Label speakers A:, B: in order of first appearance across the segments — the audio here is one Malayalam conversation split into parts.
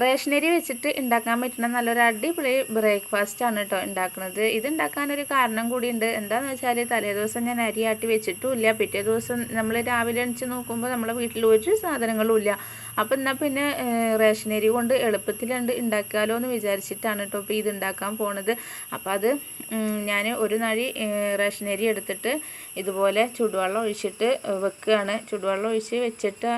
A: റേഷനരി വെച്ചിട്ട് ഉണ്ടാക്കാൻ പറ്റുന്ന നല്ലൊരു അടിപൊളി ബ്രേക്ക്ഫാസ്റ്റ് ആണ് കേട്ടോ ഉണ്ടാക്കുന്നത് ഇത് ഉണ്ടാക്കാനൊരു കാരണം കൂടിയുണ്ട്. എന്താണെന്ന് വെച്ചാൽ തലേദിവസം ഞാൻ അരി ആട്ടി വെച്ചിട്ടുമില്ല. പിറ്റേ ദിവസം നമ്മൾ രാവിലെ എണിച്ച് നോക്കുമ്പോൾ നമ്മളെ വീട്ടിൽ ഒരു സാധനങ്ങളും ഇല്ല. അപ്പം എന്നാൽ പിന്നെ റേഷനരി കൊണ്ട് എളുപ്പത്തിലുണ്ട് ഉണ്ടാക്കാമല്ലോ എന്ന് വിചാരിച്ചിട്ടാണ് കേട്ടോ ഇപ്പോൾ ഇത് ഉണ്ടാക്കാൻ പോണത്. അപ്പോൾ അത് ഞാൻ ഒരു നഴി റേഷനരി എടുത്തിട്ട് ഇതുപോലെ ചൂടുവെള്ളം ഒഴിച്ചിട്ട് വെക്കുകയാണ് ചൂടുവെള്ളം ഒഴിച്ച് വെച്ചിട്ട്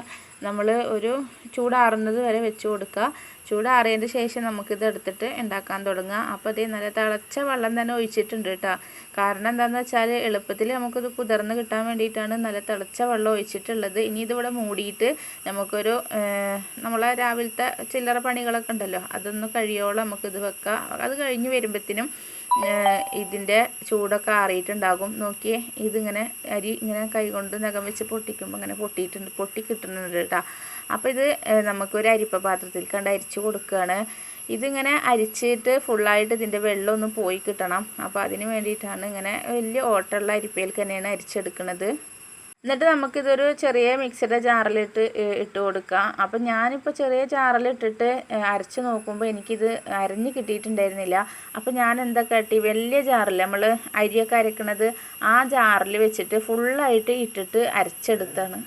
A: നമ്മൾ ഒരു ചൂടാറുന്നത് വരെ വെച്ച് കൊടുക്കുക. ചൂടാറിയതിന് ശേഷം നമുക്കിത് എടുത്തിട്ട് ഉണ്ടാക്കാൻ തുടങ്ങുക അപ്പോൾ അതേ നല്ല തിളച്ച വെള്ളം തന്നെ ഒഴിച്ചിട്ടുണ്ട് കേട്ടോ. കാരണം എന്താണെന്ന് വെച്ചാൽ എളുപ്പത്തിൽ നമുക്കിത് കുതിർന്ന് കിട്ടാൻ വേണ്ടിയിട്ടാണ് നല്ല തിളച്ച വെള്ളം ഒഴിച്ചിട്ടുള്ളത്. ഇനി ഇതിവിടെ മൂടിയിട്ട് നമുക്കൊരു നമ്മളെ രാവിലത്തെ ചില്ലറ പണികളൊക്കെ ഉണ്ടല്ലോ അതൊന്ന് കഴിയോളം നമുക്കിത് വെക്കാം. അത് കഴിഞ്ഞ് വരുമ്പോഴത്തേനും ഇതിന്റെ ചൂടൊക്കെ ആറിയിട്ടുണ്ടാകും. നോക്കിയേ ഇതിങ്ങനെ അരി ഇങ്ങനെ കൈകൊണ്ട് നഖം വെച്ച് പൊട്ടിക്കുമ്പോൾ ഇങ്ങനെ പൊട്ടിയിട്ടുണ്ട് പൊട്ടി കിട്ടുന്നുണ്ട് കേട്ടോ അപ്പോൾ ഇത് നമുക്കൊരു അരിപ്പ പാത്രത്തിൽ കണ്ട് അരിച്ച് കൊടുക്കുകയാണ് ഇതിങ്ങനെ അരിച്ചിട്ട് ഫുള്ളായിട്ട് ഇതിന്റെ വെള്ളമൊന്നും പോയി കിട്ടണം. അപ്പോൾ അതിന് വേണ്ടിയിട്ടാണ് ഇങ്ങനെ വലിയ ഓട്ടമുള്ള അരിപ്പയിൽ തന്നെയാണ് അരിച്ചെടുക്കുന്നത് എന്നിട്ട് നമുക്കിതൊരു ചെറിയ മിക്സിയുടെ ജാറിലിട്ട് ഇട്ട് കൊടുക്കാം. അപ്പം ഞാനിപ്പോൾ ചെറിയ ജാറിലിട്ടിട്ട് അരച്ച് നോക്കുമ്പോൾ എനിക്കിത് അരഞ്ഞ് കിട്ടിയിട്ടുണ്ടായിരുന്നില്ല. അപ്പം ഞാൻ എന്താ കാട്ടി വലിയ ജാറിൽ നമ്മൾ അരിയൊക്കെ അരക്കണത് ആ ജാറിൽ വെച്ചിട്ട് ഫുള്ളായിട്ട് ഇട്ടിട്ട് അരച്ചെടുത്താണ്.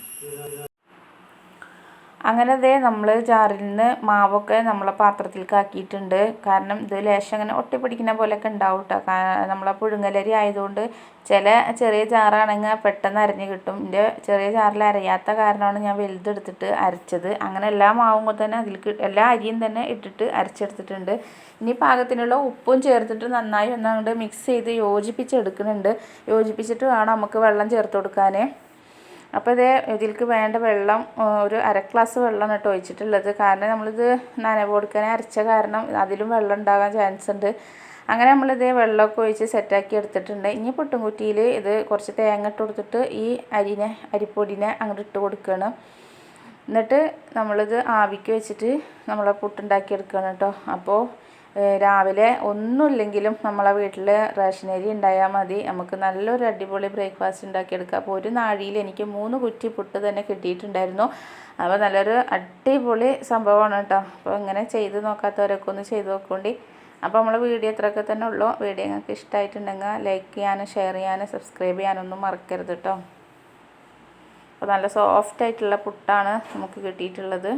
A: അങ്ങനെ ദേ നമ്മൾ ജാറിൽ നിന്ന് മാവൊക്കെ നമ്മളെ പാത്രത്തിലേക്ക് ആക്കിയിട്ടുണ്ട്. കാരണം ഇത് ലേശം അങ്ങനെ ഒട്ടിപ്പിടിക്കുന്ന പോലെയൊക്കെ ഉണ്ടാവും കേട്ടോ നമ്മളെ പുഴുങ്ങലരി ആയതുകൊണ്ട് ചില ചെറിയ ജാറാണെങ്കിൽ പെട്ടെന്ന് അരഞ്ഞ് കിട്ടും. എന്റെ ചെറിയ ജാറിൽ അരയാത്ത കാരണമാണ് ഞാൻ വലുതെടുത്തിട്ട് അരച്ചത്. അങ്ങനെ എല്ലാ മാവും കൂടെ തന്നെ അതിൽ എല്ലാ അരിയും തന്നെ ഇട്ടിട്ട് അരച്ചെടുത്തിട്ടുണ്ട്. ഇനി പാകത്തിനുള്ള ഉപ്പും ചേർത്തിട്ട് നന്നായി ഒന്ന് അങ്ങോട്ട് മിക്സ് ചെയ്ത് യോജിപ്പിച്ചെടുക്കുന്നുണ്ട്. യോജിപ്പിച്ചിട്ട് വേണം നമുക്ക് വെള്ളം ചേർത്ത് കൊടുക്കാൻ അപ്പോൾ ഇതേ ഇതിലേക്ക് വേണ്ട വെള്ളം ഒരു അര ഗ്ലാസ് വെള്ളമാണ് കേട്ടോ ഒഴിച്ചിട്ടുള്ളത്. കാരണം നമ്മളിത് നനവ് കൊടുക്കാനേ അരച്ച കാരണം അതിലും വെള്ളം ഉണ്ടാകാൻ ചാൻസ് ഉണ്ട്. അങ്ങനെ നമ്മളിത് വെള്ളമൊക്കെ ഒഴിച്ച് സെറ്റാക്കി എടുത്തിട്ടുണ്ട്. ഇനി പുട്ടുംകുറ്റിയിൽ ഇത് കുറച്ച് തേങ്ങ ഇട്ട് കൊടുത്തിട്ട് ഈ അരിനെ അരിപ്പൊടിനെ അങ്ങോട്ട് ഇട്ട് കൊടുക്കുകയാണ് എന്നിട്ട് നമ്മളിത് ആവിക്ക് വെച്ചിട്ട് നമ്മളെ പുട്ടുണ്ടാക്കി എടുക്കുകയാണ് കേട്ടോ. അപ്പോൾ രാവിലെ ഒന്നുമില്ലെങ്കിലും നമ്മളെ വീട്ടിൽ റേഷനരി ഉണ്ടായാൽ മതി. നമുക്ക് നല്ലൊരു അടിപൊളി ബ്രേക്ക്ഫാസ്റ്റ് ഉണ്ടാക്കിയെടുക്കാം. അപ്പോൾ ഒരു നാഴിയിൽ എനിക്ക് മൂന്ന് കുറ്റി പുട്ട് തന്നെ കിട്ടിയിട്ടുണ്ടായിരുന്നു. അപ്പോൾ നല്ലൊരു അടിപൊളി സംഭവമാണ് കേട്ടോ. അപ്പോൾ ഇങ്ങനെ ചെയ്ത് നോക്കാത്തവരൊക്കെ ഒന്ന് ചെയ്ത് നോക്കോണ്ടി. അപ്പോൾ നമ്മളെ വീഡിയോ ഇത്രയൊക്കെ തന്നെ ഉള്ളൂ. വീഡിയോ നിങ്ങൾക്ക് ഇഷ്ടമായിട്ടുണ്ടെങ്കിൽ ലൈക്ക് ചെയ്യാനും ഷെയർ ചെയ്യാനും സബ്സ്ക്രൈബ് ചെയ്യാനൊന്നും മറക്കരുത് കേട്ടോ. അപ്പോൾ നല്ല സോഫ്റ്റ് ആയിട്ടുള്ള പുട്ടാണ് നമുക്ക് കിട്ടിയിട്ടുള്ളത്.